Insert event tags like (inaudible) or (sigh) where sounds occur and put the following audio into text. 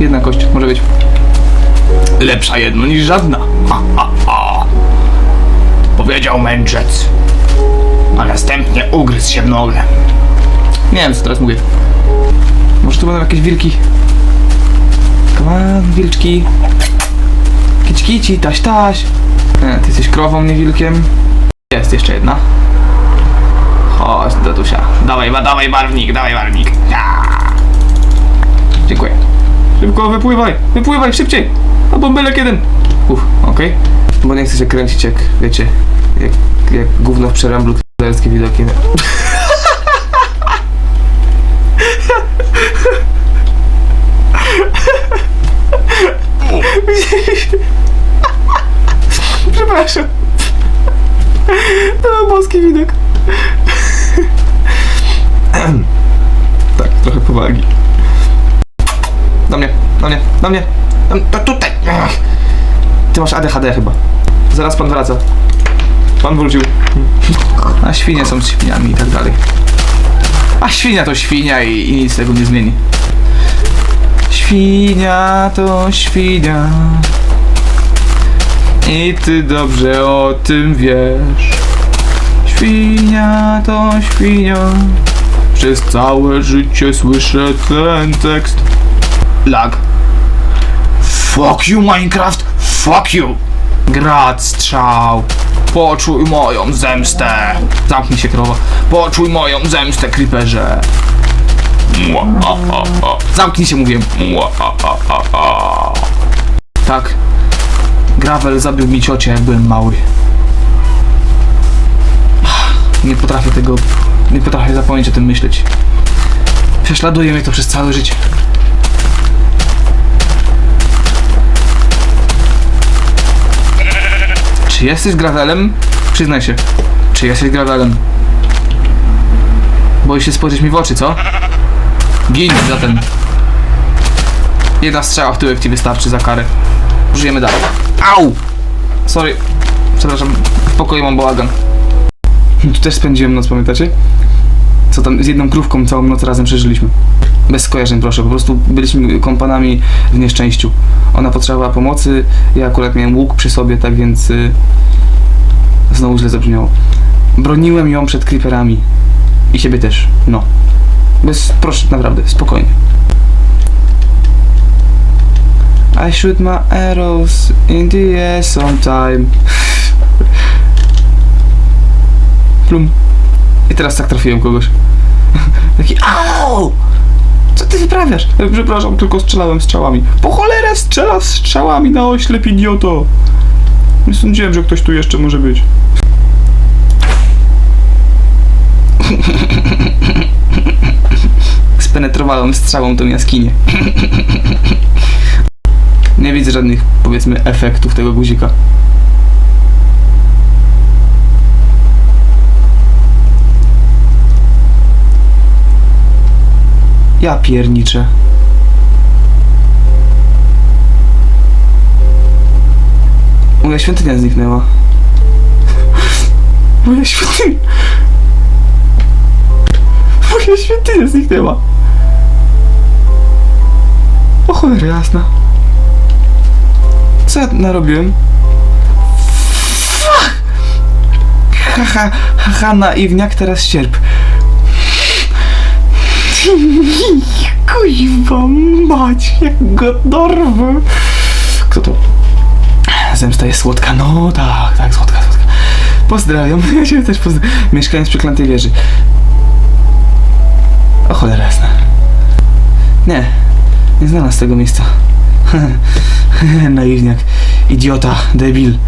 Jedna kość może być. Lepsza jedno niż żadna. Ha, ha, ha. Powiedział mędrzec. A następnie ugryzł się w nogę. Nie wiem co teraz mówię. Może tu będą jakieś wilki. On, wilczki. Kici kici, taś taś. Nie, ty jesteś krową, nie wilkiem. Jest jeszcze jedna. Chodź do Tusia. Dawaj, ba, dawaj barwnik, dawaj barwnik. Ja. Dziękuję. Szybko, wypływaj, wypływaj, szybciej. A bąbelek jeden. Uff, okej. Bo nie chcę się kręcić jak, wiecie, jak, jak gówno w przeramblu królewskie widoki. Przepraszam. To był boski widok. tak, trochę powagi. Do mnie, do mnie, do mnie. Do, to tutaj. Ty masz ADHD chyba. Zaraz pan wraca. Pan wrócił. (laughs) A świnie są świniami i tak dalej. A świnia to świnia i, i nic tego nie zmieni. Świnia to świnia. I ty dobrze o tym wiesz. Świnia to świnia. Przez całe życie słyszę ten tekst. Lag. Fuck you Minecraft, fuck you. Grad strzał. Poczuj moją zemstę. Zamknij się krowa. Poczuj moją zemstę, creeperze. Mua, a, a, a. Zamknij się, mówię. Mua, a, a, a, a. Tak. Gravel zabił mi ciocię, jak byłem mały. Nie potrafię tego... Nie potrafię zapomnieć o tym myśleć. Prześladuje mnie to przez całe życie. Czy jesteś gravelem? Przyznaj się. Czy jesteś gravelem? Boisz się spojrzeć mi w oczy, co? Gin zatem. Jedna strzała w tyłek ci wystarczy za karę. Żyjemy dalej. Au! Sorry. Przepraszam. W pokoju mam bałagan. Tu też spędziłem noc, pamiętacie? Co tam, z jedną krówką całą noc razem przeżyliśmy. Bez skojarzeń, proszę. Po prostu byliśmy kompanami w nieszczęściu. Ona potrzebowała pomocy, ja akurat miałem łuk przy sobie, tak więc... Y, znowu źle zabrzmiało. Broniłem ją przed creeperami. I siebie też. No. Bez... Proszę, naprawdę, spokojnie. I shoot my arrows in the air sometime. (laughs) Plum. I teraz tak trafiłem kogoś. (laughs) Taki AU! Co ty wyprawiasz? Przepraszam, tylko strzelałem strzałami. Po cholerę strzela strzałami na oślep, idioto! Nie sądziłem, że ktoś tu jeszcze może być. (laughs) Spenetrowałem strzałą tą jaskinię. (laughs) Nie widzę żadnych, powiedzmy, efektów tego guzika. Ja pierniczę. Moja świątynia zniknęła. (laughs) Moja świątynia. (laughs) Moja świątynia zniknęła. O cholera jasna. Co ja narobiłem? Fuck! Haha, haha, naiwniak, teraz sierp. Mać, jak go dorwę. Kto to? Zemsta jest słodka, no tak, tak, słodka, słodka. Pozdrawiam, (laughs) ja cię też pozdrawiam. Mieszkając przy Wieży. O cholera jasna. Nie, nie znalazł tego miejsca. (laughs) Naiwniak, idiota, debil.